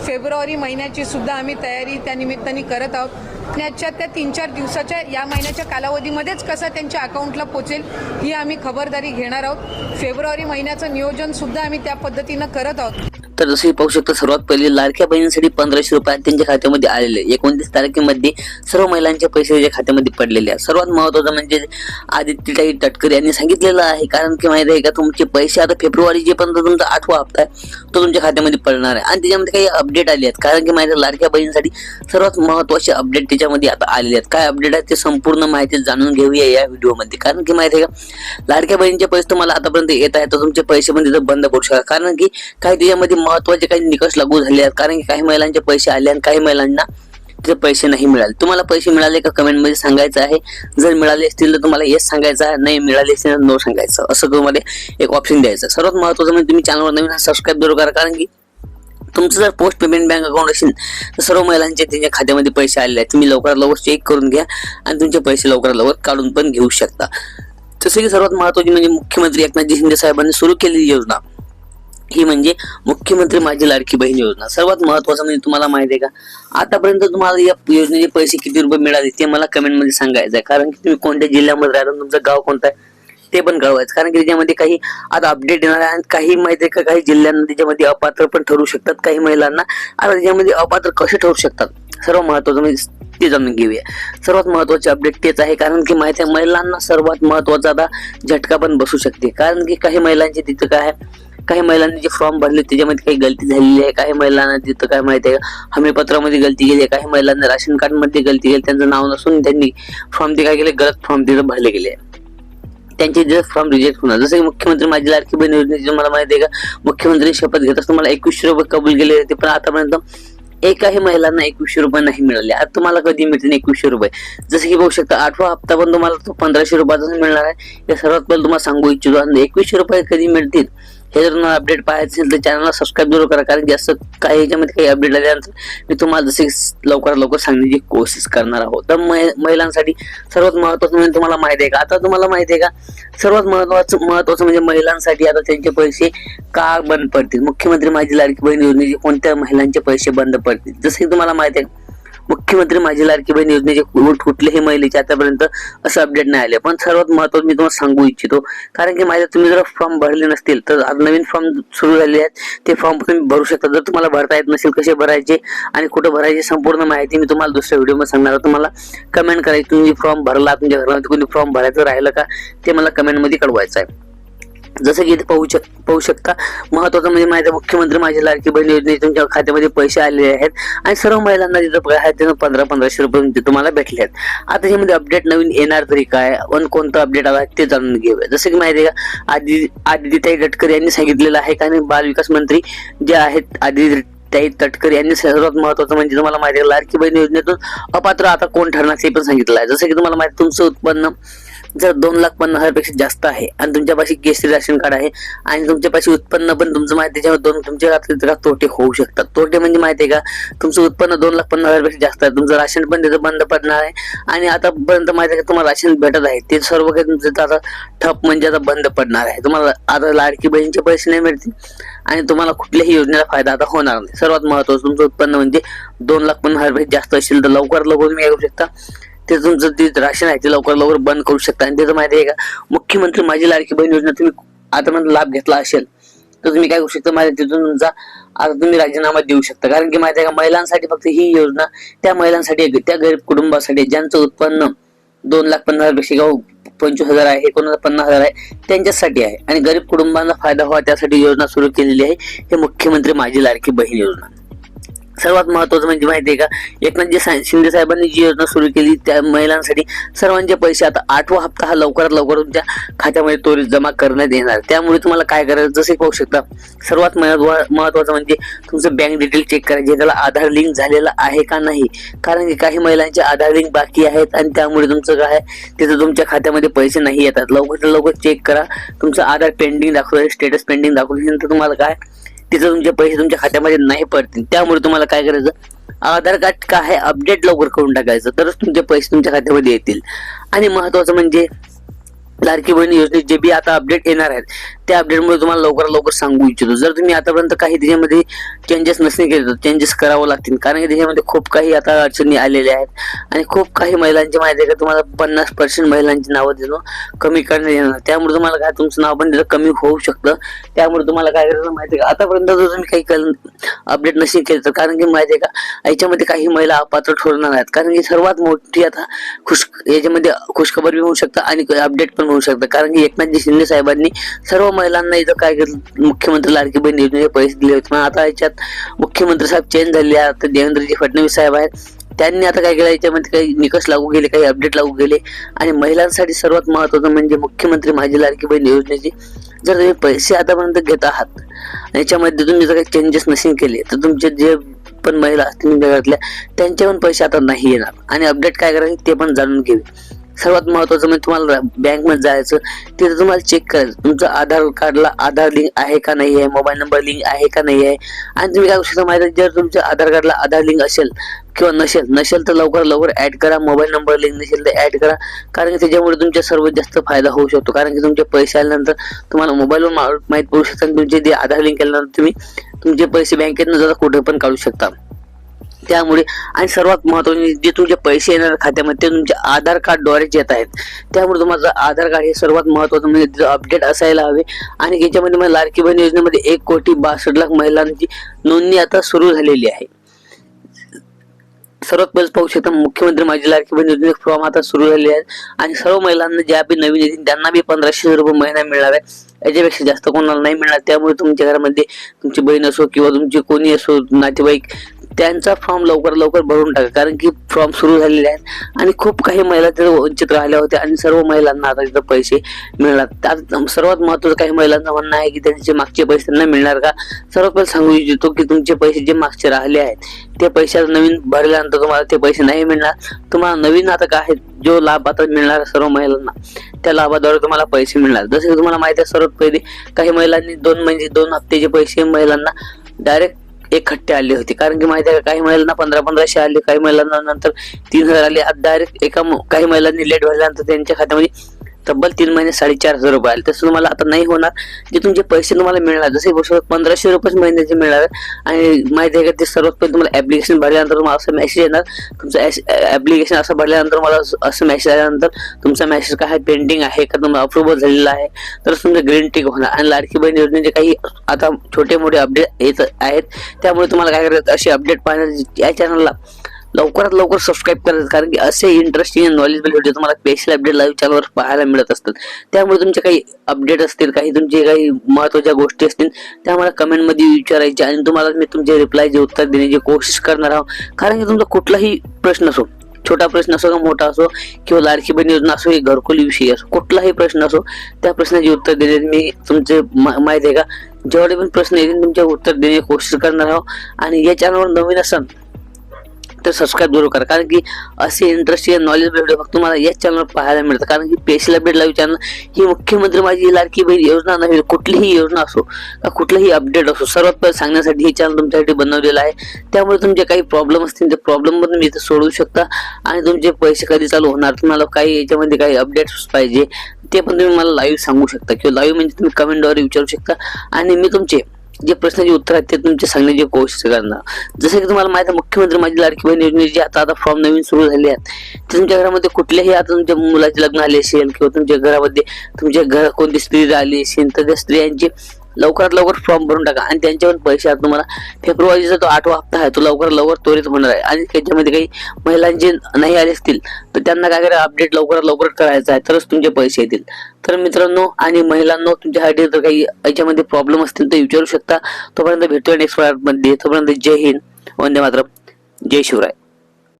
February महिन्याची सुद्धा आम्ही तयारी त्या निमित्ताने करत आहोत. आणि आजच्या त्या तीन चार दिवसाच्या या महिन्याच्या कालावधीमध्येच कसा त्यांच्या अकाउंटला पोचेल ही आम्ही खबरदारी घेणार आहोत. फेब्रुवारी महिन्याचं नियोजनसुद्धा आम्ही त्या पद्धतीनं करत आहोत. तर जसे पाहू शकता सर्वात पहिले लाडक्या बहिणींसाठी पंधराशे रुपये त्यांच्या खात्यामध्ये आलेले एकोणतीस तारखेमध्ये सर्व महिलांचे पैसे त्याच्या खात्यामध्ये पडलेले आहेत सर्वात महत्वाचं म्हणजे आदित्यताई तटकरे यांनी सांगितलेलं आहे कारण की माहिती आहे का तुमचे पैसे आता फेब्रुवारी जे पर्यंत तुमचा आठवा हप्ता आहे तो तुमच्या खात्यामध्ये पडणार आहे. आणि त्याच्यामध्ये काही अपडेट आले आहेत कारण की माहिती आहे, लाडक्या बहिणीसाठी सर्वात महत्त्वाचे अपडेट त्याच्यामध्ये आता आलेले आहेत. काय अपडेट आहेत ते संपूर्ण माहिती जाणून घेऊया या व्हिडिओमध्ये. कारण की माहिती आहे का लाडक्या बहिणीचे पैसे तुम्हाला आतापर्यंत येत आहेत तर तुमचे पैसे पण तिथं बंद करू शकता. कारण की काही त्याच्यामध्ये महत्त्वाचे काही निकष लागू झाले आहेत. कारण की काही महिलांचे पैसे आले आणि काही महिलांना ते पैसे नाही मिळाले. तुम्हाला पैसे मिळाले का कमेंटमध्ये सांगायचं आहे? जर मिळाले असतील तर तुम्हाला येस सांगायचं आहे. नाही मिळाले असतील तर नो सांगायचं. असं तुम्हाला एक ऑप्शन द्यायचं सर्वात महत्वाचं म्हणजे तुम्ही चॅनलवर नवीन सबस्क्राईब जरूर करा. कारण की तुमचं जर पोस्ट पेमेंट बँक अकाउंट असेल तर सर्व महिलांचे त्यांच्या खात्यामध्ये पैसे आलेले आहेत. तुम्ही लवकरात लवकर चेक करून घ्या आणि तुमचे पैसे लवकरात लवकर काढून पण घेऊ शकता. तसे की सर्वात महत्वाची म्हणजे मुख्यमंत्री एकनाथजी शिंदे साहेबांनी सुरू केलेली योजना. ही म्हणजे मुख्यमंत्री माझी लाडकी बहीण योजना. सर्वात महत्वाचं म्हणजे तुम्हाला माहिती आहे का? आतापर्यंत तुम्हाला या योजनेचे पैसे किती रुपये मिळाले ते मला कमेंटमध्ये सांगायचं आहे. कारण की तुम्ही कोणत्या जिल्ह्यामध्ये राहता तुमचं गाव कोणतं आहे ते पण कळवायचं. कारण की त्याच्यामध्ये काही आता अपडेट येणार आहे आणि काही माहिती आहे का? काही जिल्ह्यांना त्याच्यामध्ये अपात्र पण ठरू शकतात काही महिलांना. आता त्याच्यामध्ये अपात्र कसे ठरू शकतात? सर्व महत्वाचं म्हणजे ते जाणून घेऊया. सर्वात महत्त्वाचे अपडेट तेच आहे. कारण की माहिती आहे महिलांना सर्वात महत्त्वाचा आता झटका पण बसू शकते. कारण की काही महिलांचे तिथं काय आहे काही महिलांनी जे फॉर्म भरले त्याच्यामध्ये काही गलती झालेली आहे काही महिलांना तिथं काय माहिती आहे का हमीपत्रामध्ये गलती केली आहे काही महिलांना राशन कार्डमध्ये गलती केली त्यांचं नाव नसून त्यांनी फॉर्म ते काय केले गलत फॉर्म तिथं भरले गेले. त्यांचे जे फॉर्म रिजेक्ट होणार जसं की मुख्यमंत्री माझी लाडकी बहीण योजनेची मला माहिती आहे का मुख्यमंत्री शपथ घेत असताना तुम्हाला एकवीसशे रुपये कबूल केले होते पण आतापर्यंत एकाही महिलांना एकवीसशे रुपये नाही मिळाले. आता तुम्हाला कधी मिळतील एकवीसशे रुपये? जसं की बघू शकता आठवा हप्ता पण तुम्हाला तो पंधराशे रुपयाचाच मिळणार आहे. हे सर्वात पहिले तुम्हाला सांगू इच्छितो आणि एकवीसशे रुपये कधी मिळतील? हे जर तुम्हाला अपडेट पाहायचे असेल तर चॅनलला सबस्क्राईब जरूर करा कारण जास्त काही याच्यामध्ये काही अपडेट आल्यानंतर मी तुम्हाला जसे लवकरात लवकर सांगण्याची कोशिश करणार आहोत. तर महिलांसाठी सर्वात महत्वाचं म्हणजे तुम्हाला माहिती आहे का? आता तुम्हाला माहिती आहे का? सर्वात महत्वाचं महत्वाचं म्हणजे महिलांसाठी आता त्यांचे पैसे का बंद पडतील? मुख्यमंत्री माझी लाडकी बहीण योजनेचे कोणत्या महिलांचे पैसे बंद पडतील? जसे की तुम्हाला माहिती आहे मुख्यमंत्री माझी लाडकी बहीण योजनेचे कुठल्याही महिलेचे आतापर्यंत असं अपडेट नाही आले. पण सर्वात महत्वाचं मी तुम्हाला सांगू इच्छितो कारण की माझ्या तुम्ही जर फॉर्म भरले नसतील तर आज नवीन फॉर्म सुरू झाले आहेत. ते फॉर्म तुम्ही भरू शकता. जर तुम्हाला भरता येत नसेल कसे भरायचे आणि कुठं भरायची संपूर्ण माहिती मी तुम्हाला दुसऱ्या व्हिडिओमध्ये सांगणार तुम्हाला कमेंट करायची तुम्ही फॉर्म भरला तुमच्या घरामध्ये कोणी फॉर्म भरायचं राहिलं का ते मला कमेंटमध्ये कळवायचं आहे. जसं की इथे पाहू शक पाहू शकता. महत्वाचं म्हणजे माझ्या मुख्यमंत्री माझी लाडकी बहीण योजने तुमच्या खात्यामध्ये पैसे आलेले आहेत. आणि सर्व महिलांना जिथं आहेत त्यांना पंधरा पंधराशे रुपये म्हणजे तुम्हाला भेटले आहेत. आता ह्यामध्ये अपडेट नवीन येणार तरी काय? आणि कोणतं अपडेट आला ते जाणून घेऊया. जसं की माहिती आहे का आदि आदित्यताई गडकरी यांनी सांगितलेलं आहे का आणि बालविकास मंत्री जे आहेत आदिती त्याही तटकर यांनी सर्वात महत्वाचं म्हणजे तुम्हाला माहिती आहे लाडकी बहीण योजनेतून अपात्र आता कोण ठरणार ते पण सांगितलं आहे. जसं की तुम्हाला माहिती तुमचं उत्पन्न जर दोन लाख पन्नास हजारपेक्षा जास्त आहे आणि तुमच्यापाशी केसरी राशन कार्ड आहे आणि तुमच्यापाशी उत्पन्न पण तुमचं माहिती त्याच्यावर दोन तुमच्या तोटे होऊ शकतात. तोटे म्हणजे माहिती आहे का तुमचं उत्पन्न दोन लाख पन्नास हजारपेक्षा जास्त आहे तुमचं राशन पण तिथं बंद पडणार आहे आणि आतापर्यंत माहिती आहे का तुम्हाला राशन भेटत आहे ते सर्व काही तुमचं आता ठप म्हणजे आता बंद पडणार आहे. तुम्हाला आता लाडकी बहिणीचे पैसे नाही मिळतील आणि तुम्हाला कुठल्याही योजनेचा फायदा आता होणार नाही. सर्वात महत्वाचं तुमचं उत्पन्न म्हणजे दोन लाख पन्नास हजारपेक्षा जास्त असेल तर लवकर लवकर तुम्ही येऊ शकता. ते तुमचं ते राशन आहे ते लवकर लवकर बंद करू शकता. आणि त्याचं माहिती आहे का मुख्यमंत्री माझी लाडकी बहीण योजना तुम्ही आतापर्यंत लाभ घेतला असेल तर तुम्ही काय करू शकता माहिती तिथून तुमचा आता तुम्ही राजीनामा देऊ शकता. कारण की माहिती आहे का महिलांसाठी फक्त ही योजना त्या महिलांसाठी आहे, त्या गरीब कुटुंबासाठी ज्यांचं उत्पन्न दोन लाख पन्नास हजारपेक्षा गाव पंचवीस हजार आहे एकोणीस पन्नास हजार आहे त्यांच्यासाठी आहे. आणि गरीब कुटुंबांना फायदा व्हावा त्यासाठी योजना सुरू केलेली आहे. हे मुख्यमंत्री माझी लाडकी बहीण योजना. सर्वात महत्वाचं म्हणजे माहिती आहे का एकनाथजी म्हणजे सा- शिंदे साहेबांनी जी योजना सुरू केली त्या महिलांसाठी सर्वांचे पैसे आता आठवा हप्ता हा लवकरात लवकर तुमच्या खात्यामध्ये त्वरित जमा करण्यात येणार. त्यामुळे तुम्हाला काय करायचं? जसे पाहू शकता. सर्वात महत्वाचं म्हणजे तुमचं बँक डिटेल चेक करायचे त्याला आधार लिंक झालेला आहे का नाही. कारण की काही महिलांचे आधार लिंक बाकी आहेत आणि त्यामुळे तुमचं काय आहे? तिथं तुमच्या खात्यामध्ये पैसे नाही येतात. लवकर लवकर चेक करा. तुमचं आधार पेंडिंग दाखवलं स्टेटस पेंडिंग दाखवल्यानंतर तुम्हाला काय? तिथं तुमचे पैसे तुमच्या खात्यामध्ये नाही पडतील. त्यामुळे तुम्हाला काय करायचं? आधार कार्ड काय आहे अपडेट लवकर करून टाकायचं. तरच तुमचे पैसे तुमच्या खात्यामध्ये येतील. आणि महत्वाचं म्हणजे लाडकी बहीण योजनेत जे बी आता अपडेट येणार आहेत त्या अपडेटमुळे तुम्हाला लवकरात लवकर सांगू इच्छितो. जर तुम्ही आतापर्यंत काही त्याच्यामध्ये चेंजेस नसणे केले तर चेंजेस करावं लागतील. कारण की त्याच्यामध्ये खूप काही आता अडचणी आलेल्या आहेत आणि खूप काही महिलांची माहिती आहे का तुम्हाला पन्नास पर्सेंट महिलांची नावं देणं कमी करण्यात येणार. त्यामुळे तुम्हाला काय तुमचं नाव पण तिथं कमी होऊ शकतं. त्यामुळे तुम्हाला काय करायचं माहिती आहे का आतापर्यंत जर तुम्ही काही अपडेट नसेल केलं तर कारण की माहिती आहे का याच्यामध्ये काही महिला अपात्र ठरणार आहेत. कारण की सर्वात मोठी आता खुश याच्यामध्ये खुशखबर बी होऊ शकतं आणि अपडेट पण होऊ शकतं. कारण की एकनाथजी शिंदे साहेबांनी सर्व महिलांना इथं काय केलं? मुख्यमंत्री लाडकी बहीण योजनेचे पैसे दिले होते. पण आता याच्यात मुख्यमंत्री साहेब चेंज झाले. आता देवेंद्रजी फडणवीस साहेब आहेत. त्यांनी आता काय केलं? याच्यामध्ये काही निकष लागू केले काही अपडेट लागू केले. आणि महिलांसाठी सर्वात महत्वाचं म्हणजे मुख्यमंत्री माझी लाडकी बहीण योजनेची. जर तुम्ही पैसे आतापर्यंत घेत आहात आणि याच्यामध्ये तुम्ही जर काही चेंजेस नसेल केले तर तुमचे जे पण महिला असतील घरातल्या त्यांचे पण पैसे आता नाही येणार. आणि अपडेट काय करायचे ते पण जाणून घेऊ. सर्वात महत्वाचं म्हणजे तुम्हाला बँकमध्ये जायचं तिथे तुम्हाला चेक करायचं तुमचं आधार कार्डला आधार लिंक आहे का नाही आहे मोबाईल नंबर लिंक आहे का नाही आहे? आणि तुम्ही काय गोष्ट माहिती आहे, जर तुमच्या आधार कार्डला आधार लिंक असेल किंवा नसेल नसेल तर लवकर लवकर ऍड करा मोबाईल नंबर लिंक नसेल तर ऍड करा. कारण की त्याच्यामुळे तुमच्या सर्वात जास्त फायदा होऊ शकतो. कारण की तुमचे पैसे आल्यानंतर तुम्हाला मोबाईलवर माहीत पडू शकता आणि तुमचे जे आधार लिंक केल्यानंतर तुम्ही तुमचे पैसे बँकेतनं जरा कुठे पण काढू शकता. त्यामुळे आणि सर्वात महत्त्वाचे म्हणजे जे तुमचे पैसे येणार खात्यामध्ये ते तुमच्या आधार कार्डद्वारेच येत आहेत. त्यामुळे तुम्हाला आधार कार्ड हे सर्वात महत्वाचं म्हणजे अपडेट असायला हवे. आणि याच्यामध्ये मला लाडकी बहीण योजनेमध्ये एक कोटी बासष्ट लाख महिलांची नोंदणी आता सुरू झालेली आहे. सर्वात पहिले पाहू शकता मुख्यमंत्री माझी लाडकी बहीण योजने फॉर्म आता सुरू झाले आहेत. आणि सर्व महिलांना ज्या बी नवीन येतील त्यांना बी पंधराशे रुपये महिना मिळणार आहे याच्यापेक्षा जास्त कोणाला नाही मिळणार. त्यामुळे तुमच्या घरामध्ये तुमची बहीण असो किंवा तुमचे कोणी असो नातेवाईक त्यांचा फॉर्म लवकर लवकर भरून टाका. कारण की फॉर्म सुरू झालेले आहेत आणि खूप काही महिला तिथे वंचित राहिल्या होत्या आणि सर्व महिलांना आता तिथं पैसे मिळणार. त्यात सर्वात महत्वाचं काही महिलांचं म्हणणं आहे की त्यांचे मागचे पैसे त्यांना मिळणार का? सर्वात पहिले सांगू इच्छितो की तुमचे पैसे जे मागचे राहिले आहेत ते पैसे नवीन भरल्यानंतर तुम्हाला ते पैसे नाही मिळणार. तुम्हाला नवीन आता काय जो लाभ आता मिळणार सर्व महिलांना त्या लाभाद्वारे तुम्हाला पैसे मिळणार. जसे की तुम्हाला माहिती आहे सर्वात पहिले काही महिलांनी दोन म्हणजे दोन हप्त्याचे पैसे महिलांना डायरेक्ट एक खट्टे आले होते. कारण की माहिती आहे का काही महिलांना पंधरा पंधराशे आले काही महिलांना नंतर तीन हजार आले. आता डायरेक्ट एका काही महिलांनी लेट भरल्यानंतर त्यांच्या खात्यामध्ये तब्बल तीन महिने साडेचार हजार रुपये आले. तसं तुम्हाला आता नाही होणार. जे तुमचे पैसे तुम्हाला मिळणार जसे गोष्ट पंधराशे रुपये महिन्याचे मिळणार आणि माहिती आहे का ते सर्वात पहिले तुम्हाला ऍप्लिकेशन भरल्यानंतर तुम्हाला असं मेसेज येणार. तुमचं ऍप्लिकेशन असं भरल्यानंतर मला असं- असं मेसेज आल्यानंतर तुमचा मेसेज काय पेंडिंग आहे का? तुम्हाला अप्रुव्हल झालेला आहे. तर तुमचं ग्रीन टिक होणार. आणि लाडकी बहीण योजनेचे काही आता छोटे मोठे अपडेट येत आहेत. त्यामुळे तुम्हाला काय करायचं? असे अपडेट पाहण्यासाठी या चॅनलला लवकरात लवकर सबस्क्राईब करायचं कारण की असे इंटरेस्टिंग नॉलेजेबल व्हिडिओ तुम्हाला स्पेशल अपडेट लाईव्ह चॅनलवर पाहायला मिळत असतात. त्यामुळे तुमचे काही अपडेट असतील काही तुमचे काही महत्त्वाच्या गोष्टी असतील त्या मला कमेंटमध्ये विचारायचे आणि तुम्हाला मी तुमचे रिप्लायचे उत्तर देण्याची कोशिश करणार आहोत कारण की तुमचा कुठलाही प्रश्न असो छोटा प्रश्न असो का मोठा असो किंवा लाडकी बहीण योजना असो की घरकुल विषयी असो कुठलाही प्रश्न असो त्या प्रश्नाचे उत्तर देण्यात मी तुमचे मा- माहिती आहे का? जेवढे पण प्रश्न येतील तुमचे उत्तर देण्याची कोशिश करणार आहोत. आणि या चॅनलवर नवीन असाल तर सबस्क्राईब जरूर करा. कारण की असे इंटरेस्टिंग नॉलेज व्हिडिओ फक्त तुम्हाला याच चॅनलवर पाहायला मिळतात कारण की स्पेशल अपडेट लाईव्ह चॅनल ही मुख्यमंत्री माझी लाडकी बहीण योजना नव्हे कुठलीही योजना असो का कुठलंही अपडेट असो सर्वात पहिले सांगण्यासाठी हे चॅनल तुमच्यासाठी बनवलेलं आहे. त्यामुळे तुमचे काही प्रॉब्लेम असतील ते प्रॉब्लेम पण तुम्ही इथे सोडवू शकता. आणि तुमचे पैसे कधी चालू होणार तुम्हाला काही याच्यामध्ये काही अपडेट्स पाहिजे ते पण तुम्ही मला लाईव्ह सांगू शकता. किंवा लाईव्ह म्हणजे तुम्ही कमेंटद्वारे विचारू शकता. आणि मी तुमचे जे प्रश्नाचे उत्तर आहेत ते तुमचे सांगण्याची कोशिश करणार. जसं की तुम्हाला माहिती आहे मुख्यमंत्री माझी लाडकी बहीण योजनेची आता आता फॉर्म नवीन सुरू झाले आहेत ते तुमच्या घरामध्ये कुठल्याही आता तुमच्या मुलाचे लग्न आले असेल किंवा तुमच्या घरामध्ये तुमच्या घर कोणती स्त्री राहिली असेल तर त्या स्त्रियांचे लवकरात लवकर फॉर्म भरून टाका. आणि त्यांच्यावर पैसे आहेत तुम्हाला फेब्रुवारीचा जो आठवा हप्ता आहे तो लवकर लवकर त्वरित होणार आहे. आणि त्याच्यामध्ये काही महिलांचे नाही आले असतील तर त्यांना काय करा अपडेट लवकरात लवकर करायचं आहे तरच तुमचे पैसे येतील. तर मित्रांनो आणि महिलांनो तुमच्यासाठी जर काही याच्यामध्ये प्रॉब्लेम असतील तर विचारू शकता. तोपर्यंत भेटूया नेक्स्टमध्ये. तोपर्यंत जय हिंद. वंदे मात्र जय शिवराय.